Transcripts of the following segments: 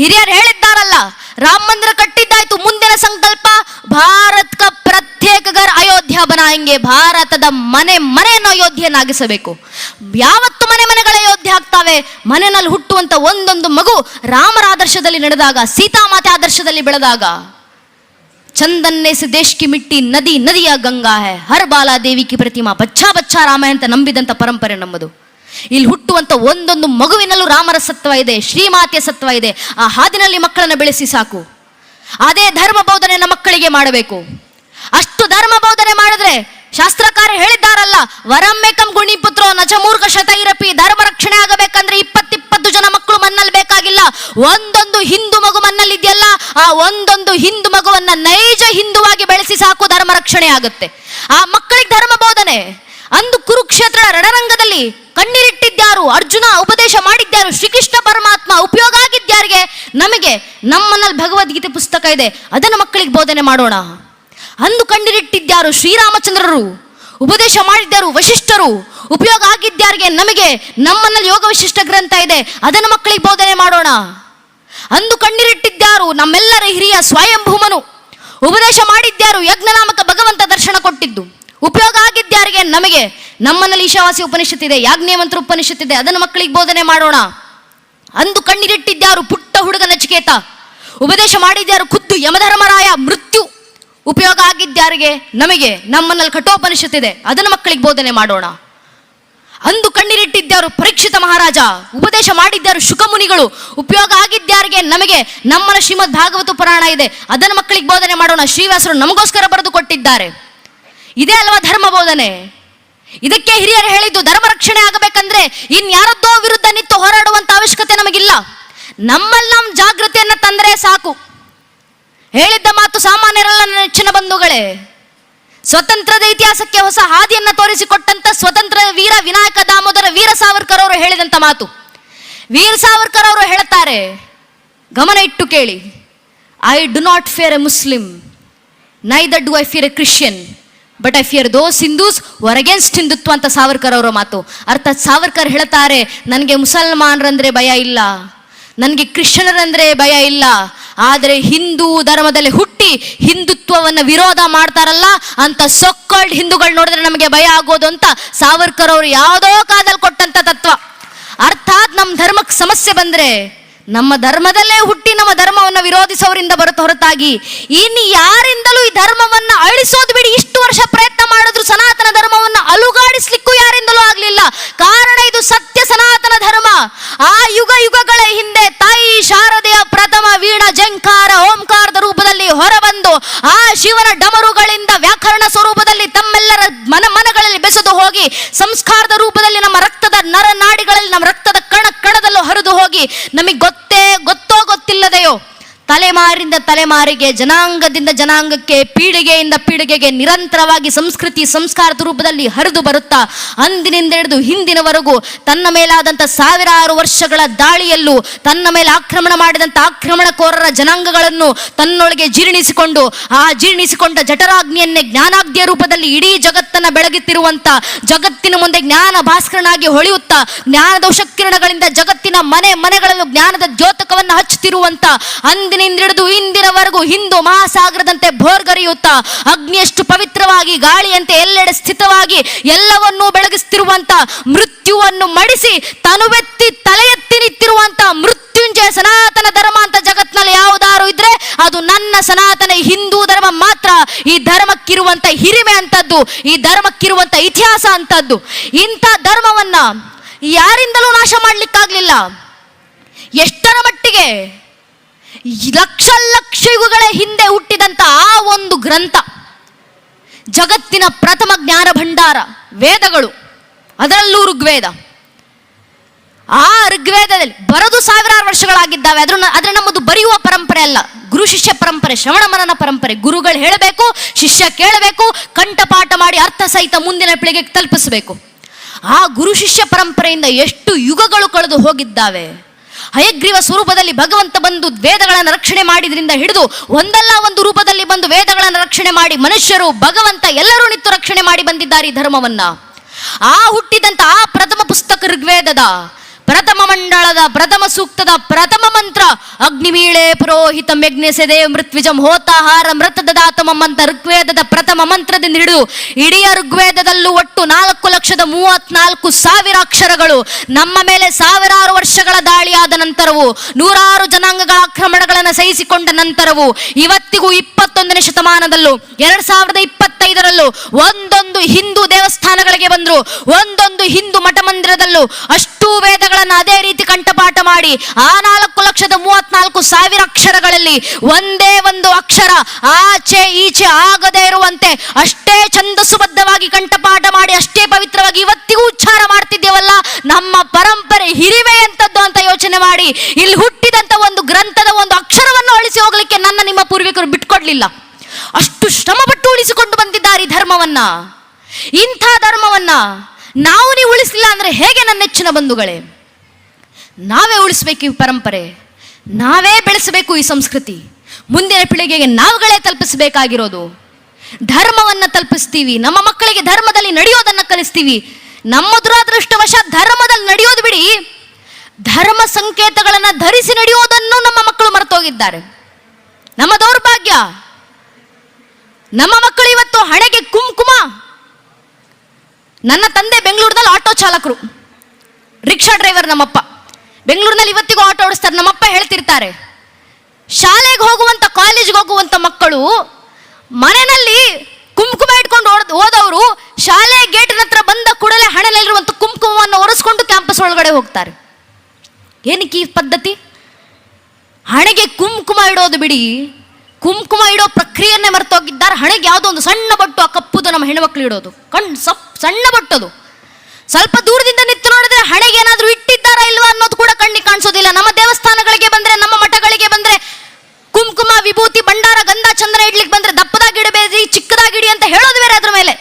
ಹಿರಿಯರು ಹೇಳಿದ್ದಾರಲ್ಲ, ರಾಮ ಮಂದಿರ ಕಟ್ಟಿದ್ದಾಯ್ತು ಮುಂದಿನ ಸಂಕಲ್ಪ. ಭಾರತ ಪ್ರತ್ಯೇಕ ಅಯೋಧ್ಯೆ ಅಯೋಧ್ಯ ಬನಾಯಂಗೆ ಭಾರತದ ಮನೆ ಮನೆಯನ್ನು ಅಯೋಧ್ಯನಾಗಿಸಬೇಕು ಯಾವತ್ತು ಮನೆ ಮನೆಗಳ ಅಯೋಧ್ಯೆ ಆಗ್ತಾವೆ? ಮನೆಯಲ್ಲಿ ಹುಟ್ಟುವಂತ ಒಂದೊಂದು ಮಗು ರಾಮರ ಆದರ್ಶದಲ್ಲಿ ನಡೆದಾಗ, ಸೀತಾಮಾತೆ ಆದರ್ಶದಲ್ಲಿ ಬೆಳೆದಾಗ. ಚಂದನ್ನೇ ಸಿ ದೇಶ್ ಕಿ ಮಿಟ್ಟಿ ನದಿ, ನದಿಯ ಗಂಗಾ ಹೇ. ಹರ್ ಬಾಲಾ ದೇವಿ ಕಿ ಪ್ರತಿಮಾ ಬಚ್ಚಾ ಬಚ್ಚಾ ರಾಮ ಅಂತ ನಂಬಿದಂತ ಪರಂಪರೆ ನಮ್ಮದು. ಇಲ್ಲಿ ಹುಟ್ಟುವಂತ ಒಂದೊಂದು ಮಗುವಿನಲ್ಲೂ ರಾಮರ ಸತ್ವ ಇದೆ, ಶ್ರೀಮಾತೆಯ ಸತ್ವ ಇದೆ. ಆ ಹಾದಿನಲ್ಲಿ ಮಕ್ಕಳನ್ನು ಬೆಳೆಸಿ ಸಾಕು. ಅದೇ ಧರ್ಮ ಬೋಧನೆಯನ್ನು ಮಕ್ಕಳಿಗೆ ಮಾಡಬೇಕು. ಅಷ್ಟು ಧರ್ಮ ಬೋಧನೆ ಮಾಡಿದ್ರೆ ಶಾಸ್ತ್ರಕಾರ ಹೇಳಿದ್ದಾರಲ್ಲ ವರಮ್ಮೇಕಂ ಗುಣಿಪುತ್ರೋ ನಜಮೂರ್ಖ ಶತೈರಪಿ, ಧರ್ಮ ರಕ್ಷಣೆ ಆಗಬೇಕಂದ್ರೆ ಇಪ್ಪತ್ತಿಪ್ಪತ್ತು ಜನ ಮಕ್ಕಳು ಮನ್ನಲ್ಲಿ ಬೇಕಾಗಿಲ್ಲ. ಒಂದೊಂದು ಹಿಂದೂ ಮಗು ಮನ್ನಲ್ಲಿ ಇದೆಯಲ್ಲ ಆ ಒಂದೊಂದು ಹಿಂದೂ ಮಗುವನ್ನ ನೈಜ ಹಿಂದುವಾಗಿ ಬೆಳೆಸಿ ಸಾಕು, ಧರ್ಮ ರಕ್ಷಣೆ ಆಗುತ್ತೆ. ಆ ಮಕ್ಕಳಿಗೆ ಧರ್ಮ ಬೋಧನೆ. ಅಂದು ಕುರುಕ್ಷೇತ್ರ ರಣರಂಗದಲ್ಲಿ ಕಣ್ಣೀರಿಟ್ಟಿದ್ದಾರು ಅರ್ಜುನ ಉಪದೇಶ ಮಾಡಿದ್ದಾರು ಶ್ರೀಕೃಷ್ಣ ಪರಮಾತ್ಮ ಉಪಯೋಗ ಆಗಿದ್ದಾರಿಗೆ ನಮಗೆ ನಮ್ಮನಲ್ಲಿ ಭಗವದ್ಗೀತೆ ಪುಸ್ತಕ ಇದೆ. ಅದನ್ನು ಮಕ್ಕಳಿಗೆ ಬೋಧನೆ ಮಾಡೋಣ. ಅಂದು ಕಣ್ಣೀರಿಟ್ಟಿದ್ದಾರು ಶ್ರೀರಾಮಚಂದ್ರರು? ಉಪದೇಶ ಮಾಡಿದ್ಯಾರು ವಶಿಷ್ಠರು? ಉಪಯೋಗ ಆಗಿದ್ದಾರಿಗೆ ನಮಗೆ ನಮ್ಮನಲ್ಲಿ ಯೋಗ ವಿಶಿಷ್ಟ ಗ್ರಂಥ ಇದೆ. ಅದನ್ನು ಮಕ್ಕಳಿಗೆ ಬೋಧನೆ ಮಾಡೋಣ. ಅಂದು ಕಣ್ಣೀರಿಟ್ಟಿದ್ದಾರು ನಮ್ಮೆಲ್ಲರ ಹಿರಿಯ ಸ್ವಯಂಭೂಮನು? ಉಪದೇಶ ಮಾಡಿದ್ಯಾರು ಯಜ್ಞನಾಮಕ ಭಗವಂತ ದರ್ಶನ ಕೊಟ್ಟಿದ್ದು. ಉಪಯೋಗ ಆಗಿದ್ದ್ಯಾರಿಗೆ ನಮಗೆ. ನಮ್ಮನಲ್ಲಿ ಈಶಾವಾಸಿ ಉಪನಿಷತ್ತಿದೆ ಯಾಜ್ಞೇಮಂತ್ರ ಉಪನಿಷತ್ತಿದೆ ಉಪನಿಷತ್ ಅದನ್ನು ಮಕ್ಕಳಿಗೆ ಬೋಧನೆ ಮಾಡೋಣ. ಅಂದು ಕಣ್ಣೀರಿಟ್ಟಿದ್ದಾರು ಪುಟ್ಟ ಹುಡುಗ ನಚಿಕೇತ ಉಪದೇಶ ಮಾಡಿದ್ಯಾರು ಖುದ್ದು ಯಮಧರ್ಮರಾಯ, ಮೃತ್ಯು. ಉಪಯೋಗ ಆಗಿದ್ದ್ಯಾರಿಗೆ ನಮಗೆ. ನಮ್ಮನಲ್ಲಿ ಕಠೋಪನಿಷತ್ತಿದೆ ಅದನ್ನು ಮಕ್ಕಳಿಗೆ ಬೋಧನೆ ಮಾಡೋಣ. ಅಂದು ಕಣ್ಣೀರಿಟ್ಟಿದ್ದಾರು ಪರೀಕ್ಷಿತ ಮಹಾರಾಜ, ಉಪದೇಶ ಮಾಡಿದ್ಯಾರು ಶುಕಮುನಿಗಳು. ಉಪಯೋಗ ಆಗಿದ್ದ್ಯಾರಿಗೆ ನಮಗೆ. ನಮ್ಮನ ಶ್ರೀಮದ್ ಭಾಗವತ ಪುರಾಣ ಇದೆ, ಅದನ್ನು ಮಕ್ಕಳಿಗೆ ಬೋಧನೆ ಮಾಡೋಣ. ಶ್ರೀವಾಸರು ನಮಗೋಸ್ಕರ ಬರೆದು ಕೊಟ್ಟಿದ್ದಾರೆ. ಇದೇ ಅಲ್ವಾ ಧರ್ಮ ಬೋಧನೆ ಇದಕ್ಕೆ ಹಿರಿಯರು ಹೇಳಿದ್ದು ಧರ್ಮ ರಕ್ಷಣೆ ಆಗಬೇಕಂದ್ರೆ ಇನ್ಯಾರದ್ದೋ ವಿರುದ್ಧ ನಿಂತು ಹೋರಾಡುವಂತ ಅವಶ್ಯಕತೆ ನಮಗಿಲ್ಲ. ನಮ್ಮಲ್ಲಿ ನಮ್ಮ ಜಾಗೃತಿಯನ್ನ ತಂದ್ರೆ ಸಾಕು. ಹೇಳಿದ್ದ ಮಾತು ಸಾಮಾನ್ಯರಲ್ಲ ನೆಚ್ಚಿನ ಬಂಧುಗಳೇ. ಸ್ವತಂತ್ರದ ಇತಿಹಾಸಕ್ಕೆ ಹೊಸ ಹಾದಿಯನ್ನ ತೋರಿಸಿಕೊಟ್ಟಂತ ಸ್ವತಂತ್ರ ವೀರ ವಿನಾಯಕ ದಾಮೋದರ ವೀರ ಸಾವರ್ಕರ್ ಅವರು ಹೇಳಿದಂತ ಮಾತು. ವೀರ ಸಾವರ್ಕರ್ ಅವರು ಹೇಳುತ್ತಾರೆ, ಗಮನ ಇಟ್ಟು ಕೇಳಿ. I do not fear a Muslim neither do I fear a Christian but I fear those Hindus were against Hindutva ಅಂತ ಸಾವರ್ಕರ್ ಅವರ ಮಾತು. ಅರ್ಥಾತ್ ಸಾವರ್ಕರ್ ಹೇಳ್ತಾರೆ, ನನಗೆ ಮುಸಲ್ಮಾನರಂದ್ರೆ ಭಯ ಇಲ್ಲ. ನನಗೆ ಕ್ರಿಶ್ಚಿಯನರಂದ್ರೆ ಭಯ ಇಲ್ಲ. ಆದರೆ ಹಿಂದೂ ಧರ್ಮದಲ್ಲಿ ಹುಟ್ಟಿ ಹಿಂದುತ್ವವನ್ನು ವಿರೋಧ ಮಾಡ್ತಾರಲ್ಲ, ಅಂತ ಸೊಕ್ಕಲ್ಡ್ ಹಿಂದೂಗಳು ನೋಡಿದ್ರೆ ನಮಗೆ ಭಯ ಆಗೋದು ಅಂತ ಸಾವರ್ಕರ್ ಅವರು ಯಾವುದೋ ಕಾಲದಲ್ಲಿ ಕೊಟ್ಟಂತ ತತ್ವ. ಅರ್ಥಾತ್ ನಮ್ಮ ಧರ್ಮಕ್ಕೆ ಸಮಸ್ಯೆ ಬಂದ್ರೆ ನಮ್ಮ ಧರ್ಮದಲ್ಲೇ ಹುಟ್ಟಿ ನಮ್ಮ ಧರ್ಮವನ್ನು ವಿರೋಧಿಸೋರಿಂದ ಬರುತ್ತ ಹೊರತಾಗಿ, ಇನ್ನು ಯಾರಿಂದಲೂ ಈ ಧರ್ಮವನ್ನು ಅಳಿಸೋದು ಬಿಡಿ. ಇಷ್ಟು ವರ್ಷ ಪ್ರಯತ್ನ ಮಾಡಿದ್ರು ಸನಾತನ ಧರ್ಮವನ್ನು ಅಲುಗಾಡಿಸ್ಲಿಕ್ಕೂ ಯಾರಿಂದಲೂ ಆಗಲಿಲ್ಲ. ಕಾರಣ ಇದು ಸತ್ಯ ಸನಾತನ ಧರ್ಮ. ಆ ಯುಗ ಯುಗಗಳ ಹಿಂದೆ ತಾಯಿ ಶಾರದೆಯ ಪ್ರಥಮ ವೀಣ ಜಂಕಾರ ಓಂಕಾರದ ರೂಪದಲ್ಲಿ ಹೊರಬಂದು, ಆ ಶಿವನ ಡಮರುಗಳಿಂದ ವ್ಯಾಕರಣ ಸ್ವರೂಪದಲ್ಲಿ ತಮ್ಮೆಲ್ಲರ ಮನ ಮನಗಳಲ್ಲಿ ಬೆಸೆದು ಹೋಗಿ, ಸಂಸ್ಕಾರದ ರೂಪದಲ್ಲಿ ನಮ್ಮ ರಕ್ತದ ನರನಾಡಿಗಳಲ್ಲಿ ನಮ್ಮ ರಕ್ತದ ಕಣ ಕಣದಲ್ಲೂ ಹರಿದು ಹೋಗಿ, ನಮಗೆ ತಲೆಮಾರಿಂದ ತಲೆಮಾರಿಗೆ, ಜನಾಂಗದಿಂದ ಜನಾಂಗಕ್ಕೆ, ಪೀಳಿಗೆಯಿಂದ ಪೀಳಿಗೆಗೆ ನಿರಂತರವಾಗಿ ಸಂಸ್ಕೃತಿ, ಸಂಸ್ಕಾರದ ರೂಪದಲ್ಲಿ ಹರಿದು ಬರುತ್ತಾ, ಅಂದಿನಿಂದ ಹಿಡಿದು ಹಿಂದಿನವರೆಗೂ ತನ್ನ ಮೇಲಾದಂಥ ಸಾವಿರಾರು ವರ್ಷಗಳ ದಾಳಿಯಲ್ಲೂ, ತನ್ನ ಮೇಲೆ ಆಕ್ರಮಣ ಮಾಡಿದಂಥ ಆಕ್ರಮಣಕೋರರ ಜನಾಂಗಗಳನ್ನು ತನ್ನೊಳಗೆ ಜೀರ್ಣಿಸಿಕೊಂಡು, ಆ ಜೀರ್ಣಿಸಿಕೊಂಡ ಜಠರಾಗ್ನಿಯನ್ನೇ ಜ್ಞಾನಾಗ್ನಿಯ ರೂಪದಲ್ಲಿ ಇಡೀ ಜಗತ್ತನ್ನ ಬೆಳಗುತ್ತಿರುವಂತ ಜಗತ್ತಿನ ಮುಂದೆ ಜ್ಞಾನ ಭಾಸ್ಕರನಾಗಿ ಹೊಳೆಯುತ್ತಾ ಜ್ಞಾನದ ಉಷಕಿರಣಗಳಿಂದ ಜಗತ್ತಿನ ಮನೆ ಮನೆಗಳಲ್ಲೂ ಜ್ಞಾನದ ದ್ಯೋತಕವನ್ನು ಹಚ್ಚುತ್ತಿರುವಂತ ಅಂದಿನಿಂದ ಹಿಡಿದು ಇಂದಿನವರೆಗೂ ಹಿಂದೂ ಮಹಾಸಾಗರದಂತೆ ಭೋರ್ಗರಿಯುತ್ತಾ ಅಗ್ನಿಯಷ್ಟು ಪವಿತ್ರವಾಗಿ ಗಾಳಿಯಂತೆ ಎಲ್ಲೆಡೆ ಸ್ಥಿತವಾಗಿ ಎಲ್ಲವನ್ನೂ ಬೆಳಗಿಸ್ತಿರುವಂತ ಮೃತ್ಯುವನ್ನು ಮಡಿಸಿ ತನುವೆತ್ತಿ ತಲೆ ಎತ್ತಿ ನಿಂತಿರುವಂತ ಮೃತ್ಯುಂಜಯ ಸನಾತನ ಧರ್ಮ ಅಂತ ಜಗತ್ನಲ್ಲಿ ಯಾವುದಾರು ಇದ್ರೆ ಅದು ನನ್ನ ಸನಾತನ ಹಿಂದೂ ಧರ್ಮ ಮಾತ್ರ. ಈ ಧರ್ಮಕ್ಕಿರುವಂತ ಹಿರಿಮೆ ಅಂತದ್ದು, ಈ ಧರ್ಮಕ್ಕಿರುವಂತ ಇತಿಹಾಸ ಅಂತದ್ದು. ಇಂಥ ಧರ್ಮವನ್ನ ಯಾರಿಂದಲೂ ನಾಶ ಮಾಡ್ಲಿಕ್ಕಾಗ್ಲಿಲ್ಲ. ಎಷ್ಟರ ಮಟ್ಟಿಗೆ ಲಕ್ಷ ಲಕ್ಷ ಯುಗಗಳ ಹಿಂದೆ ಹುಟ್ಟಿದಂತ ಆ ಒಂದು ಗ್ರಂಥ, ಜಗತ್ತಿನ ಪ್ರಥಮ ಜ್ಞಾನ ಭಂಡಾರ, ವೇದಗಳು, ಅದರಲ್ಲೂ ಋಗ್ವೇದ. ಆ ಋಗ್ವೇದದಲ್ಲಿ ಬರೋದು ಸಾವಿರಾರು ವರ್ಷಗಳಾಗಿದ್ದಾವೆ. ಅದ್ರ ಅದ್ರ ನಮ್ಮದು ಬರೆಯುವ ಪರಂಪರೆ ಅಲ್ಲ. ಗುರು ಶಿಷ್ಯ ಪರಂಪರೆ, ಶ್ರವಣ ಮನನ ಪರಂಪರೆ. ಗುರುಗಳು ಹೇಳಬೇಕು, ಶಿಷ್ಯ ಕೇಳಬೇಕು ಕಂಠಪಾಠ ಮಾಡಿ ಅರ್ಥ ಸಹಿತ ಮುಂದಿನ ಪೀಳಿಗೆಗೆ ತಲುಪಿಸಬೇಕು. ಆ ಗುರು ಶಿಷ್ಯ ಪರಂಪರೆಯಿಂದ ಎಷ್ಟು ಯುಗಗಳು ಕಳೆದು ಹೋಗಿದ್ದಾವೆ? ಹಯಗ್ರೀವ ಸ್ವರೂಪದಲ್ಲಿ ಭಗವಂತ ಬಂದು ವೇದಗಳನ್ನು ರಕ್ಷಣೆ ಮಾಡಿದ್ರಿಂದ ಹಿಡಿದು ಒಂದಲ್ಲ ಒಂದು ರೂಪದಲ್ಲಿ ಬಂದು ವೇದಗಳನ್ನು ರಕ್ಷಣೆ ಮಾಡಿ ಮನುಷ್ಯರು, ಭಗವಂತ ಎಲ್ಲರೂ ನಿಂತು ರಕ್ಷಣೆ ಮಾಡಿ ಬಂದಿದ್ದಾರೆ ಈ ಧರ್ಮವನ್ನ. ಆ ಹುಟ್ಟಿದಂತ ಆ ಪ್ರಥಮ ಪುಸ್ತಕ ಋಗ್ವೇದದ, ಪ್ರಥಮ ಮಂಡಳದ, ಪ್ರಥಮ ಸೂಕ್ತದ, ಪ್ರಥಮ ಮಂತ್ರ. ಅಗ್ನಿಮೀಳೆ ಪುರೋಹಿತ ಯಜ್ಞಸೆದೆ ಮೃತ್ವಿಜಂ ಹೋತಾಹಾರ ಮೃತ ದದಾತಮಂ ಮಂತ್ರ ಋಗ್ವೇದದ ಪ್ರಥಮ ಮಂತ್ರದಿಂದ ಹಿಡಿದು ಇಡೀ ಋಗ್ವೇದದಲ್ಲೂ ಒಟ್ಟು ನಾಲ್ಕು ಲಕ್ಷದ ಮೂವತ್ನಾಲ್ಕು ಸಾವಿರ ಅಕ್ಷರಗಳು. ನಮ್ಮ ಮೇಲೆ ಸಾವಿರಾರು ವರ್ಷಗಳ ದಾಳಿಯಾದ ನಂತರವೂ, ನೂರಾರು ಜನಾಂಗಗಳ ಆಕ್ರಮಣಗಳನ್ನು ಸಹಿಸಿಕೊಂಡ ನಂತರವೂ, ಇವತ್ತಿಗೂ ಇಪ್ಪತ್ತೊಂದನೇ ಶತಮಾನದಲ್ಲೂ, ಎರಡ್ ಸಾವಿರದ ಇಪ್ಪತ್ತೈದರಲ್ಲೂ ಒಂದೊಂದು ಹಿಂದೂ ದೇವಸ್ಥಾನಗಳಿಗೆ ಬಂದ್ರು, ಒಂದೊಂದು ಹಿಂದೂ ಮಠ ಮಂದಿರದಲ್ಲೂ ಅಷ್ಟೂ ವೇದಗಳನ್ನು ಅದೇ ರೀತಿ ಕಂಠಪಾಠ ಮಾಡಿ, ಆ ನಾಲ್ಕು ಲಕ್ಷದ ಮೂವತ್ನಾಲ್ಕು ಸಾವಿರ ಅಕ್ಷರಗಳಲ್ಲಿ ಒಂದೇ ಒಂದು ಅಕ್ಷರ ಆಚೆ ಈಚೆ ಆಗದೆ ಇರುವಂತೆ ಅಷ್ಟೇ ಛಂದಸ್ಸುಬದ್ಧವಾಗಿ ಕಂಠಪಾಠ ಮಾಡಿ, ಅಷ್ಟೇ ಪವಿತ್ರವಾಗಿ ಇವತ್ತಿಗೂ ಉಚ್ಚಾರ ಮಾಡ್ತಿದ್ದೇವಲ್ಲ, ನಮ್ಮ ಪರಂಪರೆ ಹಿರಿಮೆ ಎಂತದ್ದು ಅಂತ ಯೋಚನೆ ಮಾಡಿ, ಇಲ್ಲಿ ಹುಟ್ಟಿದಂತ ಒಂದು ಗ್ರಂಥದ ಒಂದು ಅಕ್ಷರವನ್ನು ಅಳಿಸಿ ಹೋಗ್ಲಿಕ್ಕೆ ನನ್ನ ನಿಮ್ಮ ಪೂರ್ವಿಕರು ಬಿಟ್ಕೊಡ್ಲಿಲ್ಲ. ಅಷ್ಟು ಶ್ರಮಪಟ್ಟು ಉಳಿಸಿಕೊಂಡು ಬಂದಿದ್ದಾರೆ ಈ ಧರ್ಮವನ್ನ. ಇಂಥ ಧರ್ಮವನ್ನ ನಾವು ನೀವು ಉಳಿಸಲಿಲ್ಲ ಅಂದ್ರೆ ಹೇಗೆ ನನ್ನ ನೆಚ್ಚಿನ ಬಂಧುಗಳೇ? ನಾವೇ ಉಳಿಸ್ಬೇಕು ಈ ಪರಂಪರೆ. ನಾವೇ ಬೆಳೆಸಬೇಕು ಈ ಸಂಸ್ಕೃತಿ. ಮುಂದಿನ ಪೀಳಿಗೆಗೆ ನಾವುಗಳೇ ತಲುಪಿಸಬೇಕಾಗಿರೋದು. ಧರ್ಮವನ್ನ ತಲುಪಿಸ್ತೀವಿ, ನಮ್ಮ ಮಕ್ಕಳಿಗೆ ಧರ್ಮದಲ್ಲಿ ನಡೆಯೋದನ್ನ ಕಲಿಸ್ತೀವಿ. ನಮ್ಮ ದುರಾದೃಷ್ಟವಶ ಧರ್ಮದಲ್ಲಿ ನಡೆಯೋದು ಬಿಡಿ. ಧರ್ಮ ಸಂಕೇತಗಳನ್ನ ಧರಿಸಿ ನಡೆಯೋದನ್ನು ನಮ್ಮ ಮಕ್ಕಳು ಮರೆತೋಗಿದ್ದಾರೆ. ನಮ್ಮ ದೌರ್ಭಾಗ್ಯ. ನಮ್ಮ ಮಕ್ಕಳು ಇವತ್ತು ಹಣೆಗೆ ಕುಂಕುಮ. ನನ್ನ ತಂದೆ ಬೆಂಗಳೂರಿನಲ್ಲಿ ಆಟೋ ಚಾಲಕರು. ರಿಕ್ಷಾ ಡ್ರೈವರ್ ನಮ್ಮಪ್ಪ. ಬೆಂಗಳೂರಿನಲ್ಲಿ ಇವತ್ತಿಗೂ ಆಟೋ ಓಡಿಸ್ತಾರೆ, ನಮ್ಮಪ್ಪ ಹೇಳ್ತಿರ್ತಾರೆ. ಶಾಲೆಗೆ ಹೋಗುವಂತ, ಕಾಲೇಜ್ಗೆ ಹೋಗುವಂತ ಮಕ್ಕಳು ಮನೆಯಲ್ಲಿ ಕುಂಕುಮ ಇಟ್ಕೊಂಡು ಓಡ್ ಹೋದವರು ಶಾಲೆ ಗೇಟಿನ ಹತ್ರ ಬಂದ ಕೂಡಲೇ ಹಣೆಯಲ್ಲಿರುವಂತ ಕುಂಕುಮವನ್ನು ಒರೆಸ್ಕೊಂಡು ಕ್ಯಾಂಪಸ್ ಒಳಗಡೆ ಹೋಗ್ತಾರೆ. ಏನಕ್ಕೆ ಈ ಪದ್ಧತಿ? ಹಣೆಗೆ ಕುಂಕುಮ ಇಡೋದು ಬಿಡಿ. ಕುಂಕುಮ ಇಡೋ ಪ್ರಕ್ರಿಯೆಯನ್ನೇ ಮರೆತೋಗಿದ್ದಾರೆ. ಹಣೆಗೆ ಯಾವುದೋ ಒಂದು ಸಣ್ಣ ಬಟ್ಟು ಆ ಕಪ್ಪುದು ನಮ್ಮ ಹೆಣ್ಮಕ್ಳು ಇಡೋದು. ಕಣ್ ಸಪ್, ಸಣ್ಣ ಬಟ್ಟದು. ಸ್ವಲ್ಪ ದೂರದಿಂದ ನಿಂತು ನೋಡಿದ್ರೆ ಹಣೆಗೆ ಏನಾದ್ರೂ ಇಟ್ಟಿದ್ದಾರಾ ಇಲ್ವಾ ಅನ್ನೋದು ಕೂಡ ಕಣ್ಣಿಗೆ ಕಾಣಿಸೋದಿಲ್ಲ. ನಮ್ಮ ದೇವಸ್ಥಾನಗಳಿಗೆ ಬಂದ್ರೆ, ನಮ್ಮ ಮಠಗಳಿಗೆ ಬಂದ್ರೆ, ಕುಂಕುಮ, ವಿಭೂತಿ, ಭಂಡಾರ, ಗಂಧ ಚಂದ್ರ ಇಡ್ಲಿಕ್ಕೆ ಬಂದ್ರೆ ದಪ್ಪದಾಗಿ ಇಡಬೇಡಿ, ಚಿಕ್ಕದಾಗಿ ಇಡಿ ಅಂತ ಹೇಳೋದು ಬೇರೆ ಅದ್ರ ಮೇಲೆ.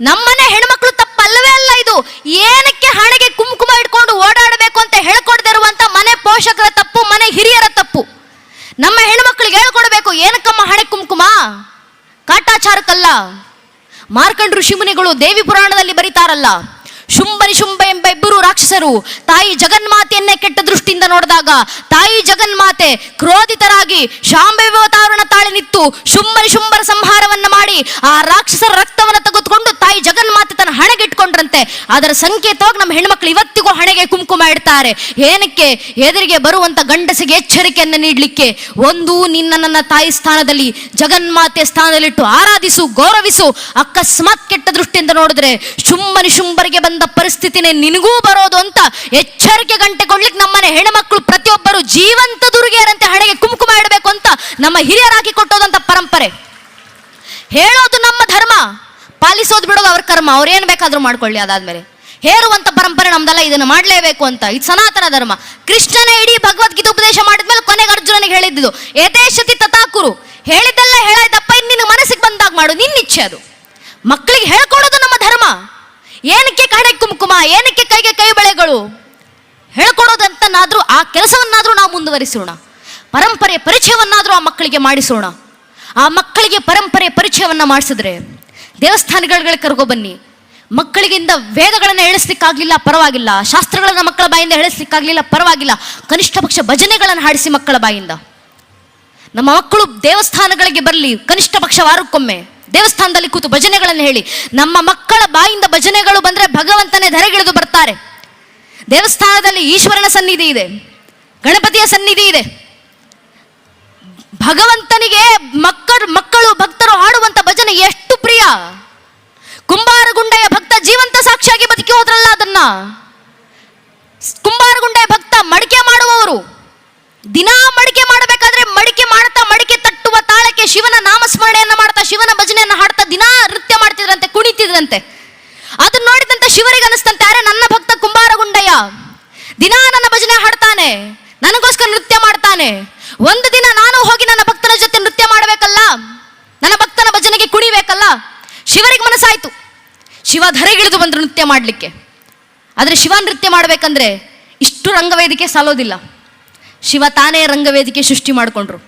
ನಮ್ಮನೆ ಹೆಣ್ಮಕ್ಳು ತಪ್ಪಲ್ಲವೇ ಅಲ್ಲ ಇದು. ಏನಕ್ಕೆ ಹಣೆಗೆ ಕುಂಕುಮ ಇಟ್ಕೊಂಡು ಓಡಾಡಬೇಕು ಅಂತ ಹೇಳ್ಕೊಡ್ದಿರುವಂತ ಮನೆ ಪೋಷಕರ ತಪ್ಪು, ಮನೆ ಹಿರಿಯರ ತಪ್ಪು. ನಮ್ಮ ಹೆಣ್ಮಕ್ಳಿಗೆ ಹೇಳ್ಕೊಡ್ಬೇಕು, ಏನಕ್ಕಮ್ಮ ಹಣೆ ಕುಂಕುಮ? ಕಾಟಾಚಾರಕ್ಕಲ್ಲ. ಮಾರ್ಕಂಡ ಋಷಿಮುನಿಗಳು ದೇವಿ ಪುರಾಣದಲ್ಲಿ ಬರೀತಾರಲ್ಲ. ಶುಂಭ ನಿಶುಂಭ ಎಂಬ ಇಬ್ಬರು ರಾಕ್ಷಸರು ತಾಯಿ ಜಗನ್ಮಾತೆಯನ್ನೇ ಕೆಟ್ಟ ದೃಷ್ಟಿಯಿಂದ ನೋಡಿದಾಗ ತಾಯಿ ಜಗನ್ಮಾತೆ ಕ್ರೋಧಿತರಾಗಿ ಶಾಂಭವತಾವರಣ ತಾಳಿ ನಿತ್ತು ಶುಂಭನಿ ಶುಂಭರ ಸಂಹಾರವನ್ನ ಮಾಡಿ ಆ ರಾಕ್ಷಸರ ರಕ್ತವನ್ನು ತೆಗೆದುಕೊಂಡು ತಾಯಿ ಜಗನ್ಮಾತೆ ತನ್ನ ಹಣೆಗೆ ಇಟ್ಕೊಂಡ್ರಂತೆ ಅದರ ಸಂಕೇತವಾಗಿ ನಮ್ಮ ಹೆಣ್ಮಕ್ಳು ಇವತ್ತಿಗೂ ಹಣೆಗೆ ಕುಂಕುಮ ಇಡ್ತಾರೆ. ಏನಕ್ಕೆ? ಎದುರಿಗೆ ಬರುವಂತ ಗಂಡಸಿಗೆ ಎಚ್ಚರಿಕೆಯನ್ನು ನೀಡಲಿಕ್ಕೆ. ಒಂದು, ನಿನ್ನ ನನ್ನ ತಾಯಿ ಸ್ಥಾನದಲ್ಲಿ, ಜಗನ್ಮಾತೆ ಸ್ಥಾನದಲ್ಲಿಟ್ಟು ಆರಾಧಿಸು, ಗೌರವಿಸು. ಅಕಸ್ಮಾತ್ ಕೆಟ್ಟ ದೃಷ್ಟಿಯಿಂದ ನೋಡಿದ್ರೆ ಶುಂಬನಿ ಶುಂಬರಿಗೆ ಬಂದ ಪರಿಸ್ಥಿತಿನೇ ನಿನಗೂ ಬರೋದು ಅಂತ ಎಚ್ಚರಿಕೆ ಗಂಟೆ ಕೊಡ್ಲಿಕ್ಕೆ ನಮ್ಮನೆ ಹೆಣ್ಮಕ್ಳು ಪ್ರತಿಯೊಬ್ಬರು ಜೀವಂತ ದುರ್ಗಿಯರಂತೆ ಹಣೆಗೆ ಕುಂಕುಮ ಇಡಬೇಕು ಅಂತ ನಮ್ಮ ಹಿರಿಯರಾಗಿ ಕೊಟ್ಟೋದಂತ ಪರಂಪರೆ. ಹೇಳೋದು ನಮ್ಮ ಧರ್ಮ. ಪಾಲಿಸೋದು ಬಿಡೋದು ಅವ್ರ ಕರ್ಮ, ಅವ್ರು ಬೇಕಾದರೂ ಬೇಕಾದ್ರೂ ಮಾಡ್ಕೊಳ್ಳಿ ಅದಾದ್ಮೇಲೆ. ಹೇರುವಂಥ ಪರಂಪರೆ ನಮ್ದಲ್ಲ, ಇದನ್ನ ಮಾಡಲೇಬೇಕು ಅಂತ. ಇದು ಸನಾತನ ಧರ್ಮ. ಕೃಷ್ಣನೇ ಇಡೀ ಭಗವದ್ಗೀತೆ ಉಪದೇಶ ಮಾಡಿದ್ಮೇಲೆ ಕೊನೆಗೆ ಅರ್ಜುನನಿಗೆ ಹೇಳಿದ್ದು. ಯಥೇಶತಿ ತಥಾಕುರು. ಹೇಳಿದ್ದೆಲ್ಲ ಹೇಳಾಯ್ತಪ್ಪ ಇನ್ನು ನಿನ್ನ ಮನಸ್ಸಿಗೆ ಬಂದಾಗ ಮಾಡು ನಿನ್ನ ಇಚ್ಛೆ ಅದು. ಮಕ್ಕಳಿಗೆ ಹೇಳ್ಕೊಡೋದು ನಮ್ಮ ಧರ್ಮ. ಏನಕ್ಕೆ ಕಡೆ ಕುಂಕುಮ, ಏನಕ್ಕೆ ಕೈಗೆ ಕೈ ಬಳೆಗಳು? ಹೇಳ್ಕೊಡೋದಂತನಾದ್ರೂ, ಆ ಕೆಲಸವನ್ನಾದರೂ ನಾವು ಮುಂದುವರಿಸೋಣ. ಪರಂಪರೆ ಪರಿಚಯವನ್ನಾದರೂ ಆ ಮಕ್ಕಳಿಗೆ ಮಾಡಿಸೋಣ. ಆ ಮಕ್ಕಳಿಗೆ ಪರಂಪರೆ ಪರಿಚಯವನ್ನ ಮಾಡಿಸಿದ್ರೆ ದೇವಸ್ಥಾನಗಳಿಗೆ ಕರ್ಕೊ ಬನ್ನಿ. ಮಕ್ಕಳಿಗಿಂದ ವೇದಗಳನ್ನು ಹೇಳಿಸ್ಲಿಕ್ಕಾಗಲಿಲ್ಲ, ಪರವಾಗಿಲ್ಲ. ಶಾಸ್ತ್ರಗಳನ್ನು ಮಕ್ಕಳ ಬಾಯಿಂದ ಹೇಳಿಸ್ಲಿಕ್ಕಾಗಲಿಲ್ಲ, ಪರವಾಗಿಲ್ಲ. ಕನಿಷ್ಠ ಪಕ್ಷ ಭಜನೆಗಳನ್ನು ಹಾಡಿಸಿ ಮಕ್ಕಳ ಬಾಯಿಂದ. ನಮ್ಮ ಮಕ್ಕಳು ದೇವಸ್ಥಾನಗಳಿಗೆ ಬರಲಿ, ಕನಿಷ್ಠ ಪಕ್ಷ ವಾರಕ್ಕೊಮ್ಮೆ. ದೇವಸ್ಥಾನದಲ್ಲಿ ಕೂತು ಭಜನೆಗಳನ್ನು ಹೇಳಿ. ನಮ್ಮ ಮಕ್ಕಳ ಬಾಯಿಂದ ಭಜನೆಗಳು ಬಂದ್ರೆ ಭಗವಂತನೇ ಧರೆಗಿಳಿದು ಬರ್ತಾರೆ. ದೇವಸ್ಥಾನದಲ್ಲಿ ಈಶ್ವರನ ಸನ್ನಿಧಿ ಇದೆ, ಗಣಪತಿಯ ಸನ್ನಿಧಿ ಇದೆ. ಭಗವಂತನಿಗೆ ಮಕ್ಕಳು ಮಕ್ಕಳು, ಭಕ್ತರು ಹಾಡುವಂತ ಭಜನೆ ಎಷ್ಟು ಕುಂಬಾರಗುಂಡೆಯ ಭಕ್ತ ಜೀವಂತ ಸಾಕ್ಷಿಯಾಗಿ ಬದುಕಿ ಹೋದ್ರಲ್ಲ ಅದನ್ನ. ಕುಂಬಾರಗುಂಡೆಯ ಭಕ್ತ ಮಡಿಕೆ ಮಾಡುವವರು. ದಿನಾ ಮಡಿಕೆ ಮಾಡಬೇಕಾದ್ರೆ ಮಡಿಕೆ ಮಾಡ್ತಾ ಮಡಿಕೆ ತಟ್ಟುವ ತಾಳಕ್ಕೆ ಶಿವನ ನಾಮಸ್ಮರಣೆಯನ್ನ ಮಾಡ್ತಾ ಶಿವನ ಭಜನೆಯನ್ನ ಹಾಡ್ತಾ ದಿನಾ ನೃತ್ಯ ಮಾಡ್ತಿದ್ರಂತೆ, ಕುಣಿತಿದ್ರಂತೆ. ಅದನ್ನ ನೋಡಿದಂತೆ ಶಿವರಿಗೆ ಅನಿಸ್ತಂತೆ, ಅರೆ ನನ್ನ ಭಕ್ತ ಕುಂಬಾರಗುಂಡಯ್ಯ ದಿನಾ ನನ್ನ ಭಜನೆ ಹಾಡ್ತಾನೆ, ನನಗೋಸ್ಕರ ನೃತ್ಯ ಮಾಡ್ತಾನೆ. ಒಂದು ದಿನ ನಾನು ಹೋಗಿ ನನ್ನ ಭಕ್ತನ ಜೊತೆ ನೃತ್ಯ ಮಾಡಬೇಕಲ್ಲ, ನನ್ನ ಭಕ್ತನ ಭಜನೆಗೆ ಕುಣಿಬೇಕಲ್ಲ ಶಿವರಿಗೆ ಮನಸ್ಸಾಯ್ತು. ಶಿವ ಧರೆಗಿಳಿದು ಬಂದ್ರು ನೃತ್ಯ ಮಾಡಲಿಕ್ಕೆ. ಆದರೆ ಶಿವ ನೃತ್ಯ ಮಾಡಬೇಕಂದ್ರೆ ಇಷ್ಟು ರಂಗವೇದಿಕೆ ಸಾಲೋದಿಲ್ಲ. ಶಿವ ತಾನೇ ರಂಗವೇದಿಕೆ ಸೃಷ್ಟಿ ಮಾಡಿಕೊಂಡ್ರು.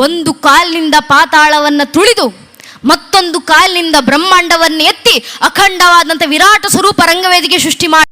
ಒಂದು ಕಾಲಿನಿಂದ ಪಾತಾಳವನ್ನ ತುಳಿದು ಮತ್ತೊಂದು ಕಾಲಿನಿಂದ ಬ್ರಹ್ಮಾಂಡವನ್ನು ಎತ್ತಿ ಅಖಂಡವಾದಂಥ ವಿರಾಟ ಸ್ವರೂಪ ರಂಗವೇದಿಕೆ ಸೃಷ್ಟಿ ಮಾಡಿ